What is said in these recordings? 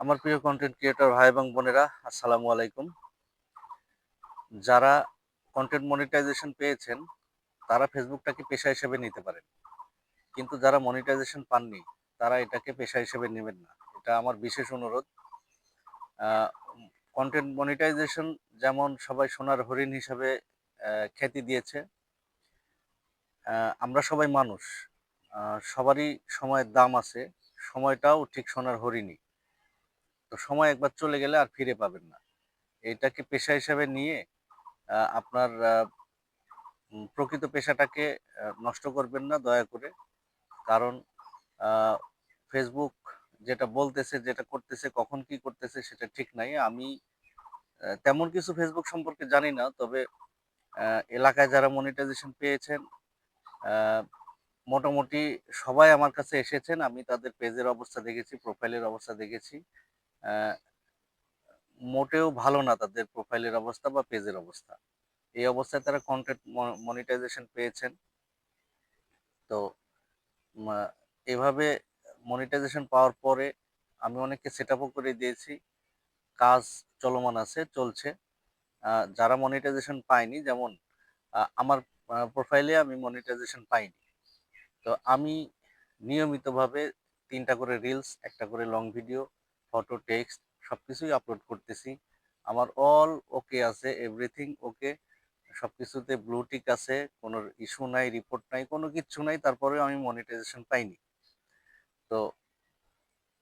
আমার প্রিয় content creator ভাই এবং বোনেরা, আসসালামু আলাইকুম। যারা কন্টেন্ট মনিটাইজেশন পেয়েছেন, তারা ফেসবুকটাকে পেশা হিসেবে নিতে পারেন। কিন্তু যারা মনিটাইজেশন পাননি, তারা এটাকে পেশা হিসেবে নেবেন না। এটা আমার বিশেষ অনুরোধ। কন্টেন্ট মনিটাইজেশন যেমন সবাই সোনার হরিণ হিসাবে খ্যাতি দিয়েছে আমরা সবাই মানুষ। সবারই সময়ের দাম আছে। সময়টাও ঠিক সোনার হরিণই। তো সময় একবার চলে গেলে আর ফিরে পাবেন না। এটাকে পেশা হিসাবে নিয়ে আপনার প্রকৃত পেশাটাকে নষ্ট করবেন না দয়া করে। কারণ ফেসবুক যেটা বলতেছে, যেটা করতেছে, কখন কি করতেছে সেটা ঠিক নাই। আমি তেমন কিছু ফেসবুক সম্পর্কে জানি না, তবে এলাকায় যারা মনিটাইজেশন পেয়েছেন মোটামুটি সবাই আমার কাছে এসেছেন। আমি তাদের পেজের অবস্থা দেখেছি প্রোফাইলের অবস্থা দেখেছি। মোটেও ভালো না তাদের প্রোফাইলের অবস্থা বা পেজের অবস্থা। এই অবস্থায় তারা কন্টেন্ট মনিটাইজেশন পেয়েছেন। তো এভাবে মনিটাইজেশন পাওয়ার পরে আমি অনেককে সেট করে দিয়েছি। কাজ চলমান আছে, চলছে। যারা মনিটাইজেশন পায়নি, যেমন আমার প্রোফাইলে আমি মনিটাইজেশন পাইনি। তো আমি নিয়মিতভাবে তিনটা করে রিলস একটা করে লং ভিডিও ফটো টেক্সট সব কিছুই আপলোড করতেছি। আমার অল ওকে আছে এভরিথিং ওকে সব কিছুতে ব্লু টিক আছে, কোনো ইস্যু নাই রিপোর্ট নাই, কোনো কিচ্ছু নাই তারপরেও আমি মনিটাইজেশন পাইনি। তো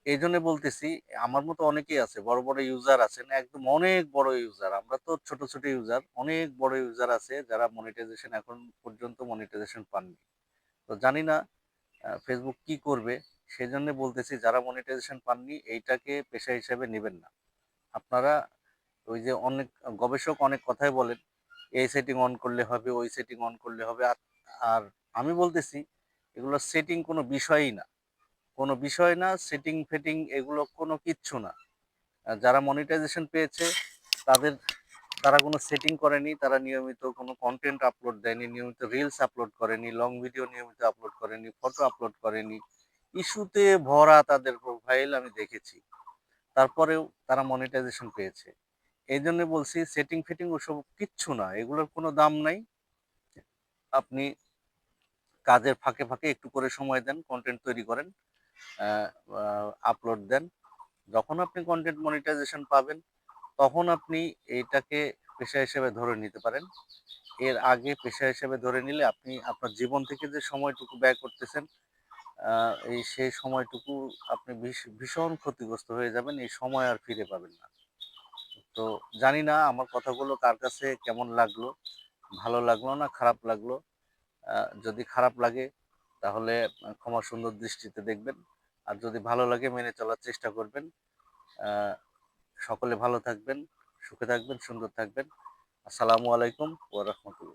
এই জন্য বলতেছি, আমার মতো অনেকেই আছে, বড় বড় ইউজার আছেন, একদম অনেক বড় ইউজার আমরা তো ছোট ছোট ইউজার অনেক বড় ইউজার আছে যারা মনিটাইজেশন এখন পর্যন্ত মনিটাইজেশন পাননি। তো জানি না ফেসবুক কি করবে সেই জন্য বলতেছি যারা মনিটাইজেশন পাননি, এইটাকে পেশা হিসেবে নেবেন না। আপনারা ওই যে অনেক গবেষক অনেক কথাই বলেন, এই সেটিং অন করলে হবে, ওই সেটিং অন করলে হবে। আর আমি বলতেছি, এগুলো সেটিং কোনো বিষয়ই না। কোনো বিষয় না সেটিং ফেটিং এগুলো কোনো কিচ্ছু না। যারা মনিটাইজেশন পেয়েছে, তাদের, তারা কোনো সেটিং করেনি, তারা নিয়মিত কোনো কন্টেন্ট আপলোড দেয়নি, নিয়মিত রিলস আপলোড করেনি লং ভিডিও নিয়মিত আপলোড করেনি ফটো আপলোড করেনি। ইস্যুতে ভরা তাদের প্রোফাইল আমি দেখেছি। তারপরেও তারা মনিটাইজেশন পেয়েছে। এই জন্য বলছি সেটিং ফিটিং ওসব কিচ্ছু না, এগুলোর কোনো দাম নাই। আপনি কাজের ফাঁকে ফাঁকে একটু করে সময় দেন কন্টেন্ট তৈরি করেন আপলোড দেন। যখন আপনি কন্টেন্ট মনিটাইজেশন পাবেন, তখন আপনি এইটাকে পেশা হিসেবে ধরে নিতে পারেন। এর আগে পেশা হিসেবে ধরে নিলে আপনি আপনার জীবন থেকে যে সময়টুকু ব্যয় করতেছেন এই সেই সময়টুকু আপনি ভীষণ ক্ষতিগ্রস্ত হয়ে যাবেন, এই সময় আর ফিরে পাবেন না। তো জানি না আমার কথাগুলো কার কাছে কেমন লাগল, ভালো লাগল না খারাপ লাগল। যদি খারাপ লাগে তাহলে ক্ষমা সুন্দর দৃষ্টিতে দেখবেন, আর যদি ভালো লাগে মেনে চলার চেষ্টা করবেন। সকলে ভালো থাকবেন, সুখে থাকবেন, সুন্দর থাকবেন। আসসালামু আলাইকুম ওয়া রাহমাতুল্লাহ।